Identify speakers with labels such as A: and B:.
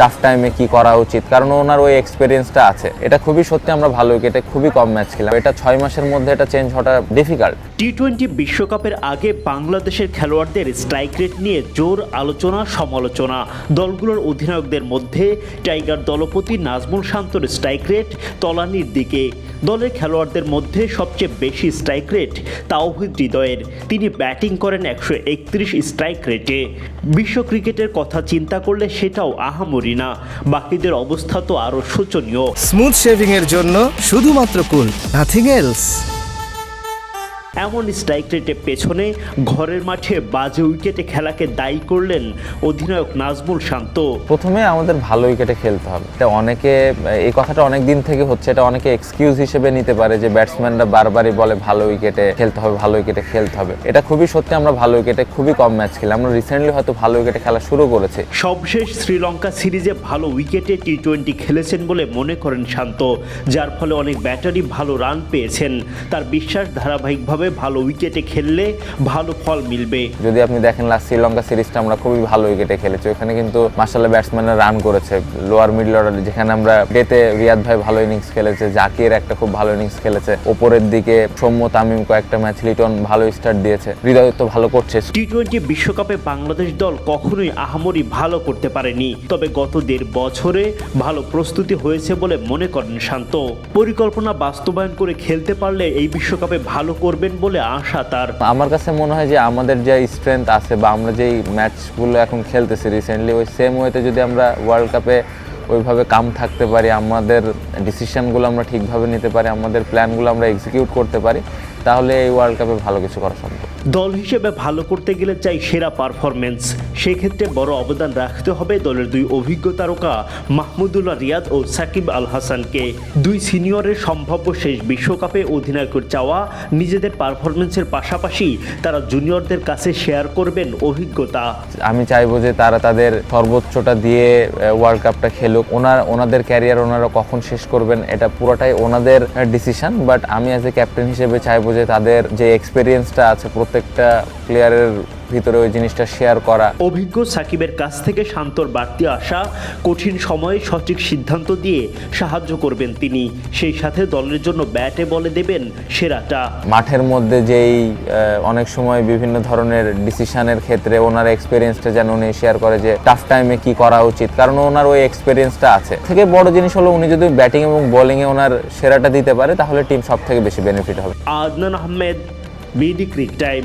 A: Tough টাইমে কি করা উচিত? কারণ ওনার ওই এক্সপিরিয়েন্সটা আছে। এটা খুবই সত্যি আমরা ভালো উইকেটে খুবই কম ম্যাচ খেলাম। এটা ছয় মাসের মধ্যে এটা চেঞ্জ হওয়াটা ডিফিকাল্ট
B: টি টোয়েন্টি বিশ্বকাপের আগে বাংলাদেশের খেলোয়াড়দের স্ট্রাইক রেট নিয়ে জোর আলোচনা, সমালোচনা। দলগুলোর অধিনায়কদের মধ্যে টাইগার দলপতি নাজমুল শান্তর স্ট্রাইক রেট তলানির দিকে। দলের খেলোয়াড়দের মধ্যে সবচেয়ে বেশি স্ট্রাইক রেট তাওহিদ হৃদয়ের। তিনি ব্যাটিং করেন একশো একত্রিশ স্ট্রাইক রেটে বিশ্ব ক্রিকেটের কথা চিন্তা করলে সেটাও আহামরি। না। বাকিদের অবস্থা তো আরও শোচনীয়।
C: স্মুথ শেভিং এর জন্য শুধুমাত্র কুল নাথিং এলস
B: এমন স্ট্রাইক রেটের পেছনে ঘরের মাঠে বাজে উইকেটে খেলাকে দায়ী করলেন অধিনায়ক নাজমুল শান্ত।
A: প্রথমে আমাদের ভালো উইকেটে খেলতে হবে। এটা অনেকে এই কথাটা অনেক দিন থেকে হচ্ছে এটা অনেকে এক্সকিউজ হিসেবে নিতে পারে যে ব্যাটসম্যানরা বারবারই বলে ভালো উইকেটে খেলতে হবে ভালো উইকেটে খেলতে হবে। এটা খুবই সত্যি আমরা ভালো উইকেটে খুবই কম ম্যাচ খেলি। আমরা রিসেন্টলি হয়তো ভালো উইকেটে খেলা শুরু করেছি।
B: সবশেষ শ্রীলঙ্কা সিরিজে ভালো উইকেটে টি টোয়েন্টি খেলেছেন বলে মনে করেন শান্ত যার ফলে অনেক ব্যাটারি ভালো রান পেয়েছেন। তার বিশ্বাস ধারাবাহিকভাবে ভালো উইকেটে খেললে ভালো ফল মিলবে।
A: যদি আপনি দেখেন লাস্ট শ্রীলঙ্কা সিরিজটা আমরা খুবই ভালো উইকেটে খেলেছি। ওখানে কিন্তু মার্শাল্লাহ ব্যাটসম্যানরা রান করেছে। লোয়ার মিডল অর্ডার যেখানে আমরা ডেতে রিয়াদ ভাই ভালো ইনিংস খেলেছে জাকির একটা খুব ভালো ইনিংস খেলেছে। ওপরের দিকে সৌম্য তামিম কয়েকটা ম্যাচ লিটন ভালো স্টার্ট দিয়েছে। হৃদয় তো ভালো করছে।
B: টি টোয়েন্টি বিশ্বকাপে বাংলাদেশ দল কখনোই আহামরি ভালো করতে পারেনি। তবে গত দেড় বছরে ভালো প্রস্তুতি হয়েছে বলে মনে করেন শান্ত। পরিকল্পনা বাস্তবায়ন করে খেলতে পারলে এই বিশ্বকাপে ভালো করবেন বলে আশা তার
A: আমার কাছে মনে হয় যে আমাদের যে স্ট্রেংথ আছে বা আমরা যেই ম্যাচগুলো এখন খেলতেছি রিসেন্টলি ওই সেম ওয়েতে যদি আমরা ওয়ার্ল্ড কাপে ওইভাবে কাম থাকতে পারি, আমাদের ডিসিশনগুলো আমরা ঠিকভাবে নিতে পারি, আমাদের প্ল্যানগুলো আমরা এক্সিকিউট করতে পারি তাহলে এই ওয়ার্ল্ড কাপে ভালো কিছু করা সম্ভব।
B: দল হিসেবে ভালো করতে গেলে চাই সেরা পারফরমেন্স সেক্ষেত্রে বড় অবদান রাখতে হবে দলের দুই অভিজ্ঞ তারকা মাহমুদুল্লাহ রিয়াদ ও সাকিব আল হাসানকে। দুই সিনিয়রের সম্ভাব্য শেষ বিশ্বকাপে অধিনায়কের চাওয়া নিজেদের পারফরমেন্সের পাশাপাশি তারা জুনিয়রদের কাছে শেয়ার করবেন অভিজ্ঞতা।
A: আমি চাইব যে তারা তাদের সর্বোচ্চটা দিয়ে ওয়ার্ল্ড কাপটা খেলুক। ওনার ওনাদের ক্যারিয়ার ওনারা কখন শেষ করবেন এটা পুরোটাই ওনাদের ডিসিশন বাট আমি অ্যাজ এ ক্যাপ্টেন হিসেবে চাইব যে তাদের যে এক্সপিরিয়েন্সটা আছে প্রত্যেকটা প্লেয়ারের ভিতরে ওই জিনিসটা শেয়ার করা।
B: অভিজ্ঞ সাকিবের কাছ থেকে শান্তর বাড়তি আসা কঠিন সময়ে সঠিক সিদ্ধান্ত দিয়ে সাহায্য করবেন তিনি। সেই সাথে দলের জন্য ব্যাটে বলে দেবেন সেরাটা।
A: মাঠের মধ্যে যেই অনেক সময় বিভিন্ন ধরনের ডিসিশনের ক্ষেত্রে ওনার এক্সপিরিয়েন্সটা যেন উনি শেয়ার করে যে টাফ টাইমে কি করা উচিত? কারণ ওনার ওই এক্সপিরিয়েন্সটা আছে। থেকে বড় জিনিস হলো উনি যদি ব্যাটিং এবং বোলিংয়ে ওনার সেরাটা দিতে পারে তাহলে টিম সব থেকে বেশি বেনিফিট হবে।
B: Adnan Ahmed BD cric time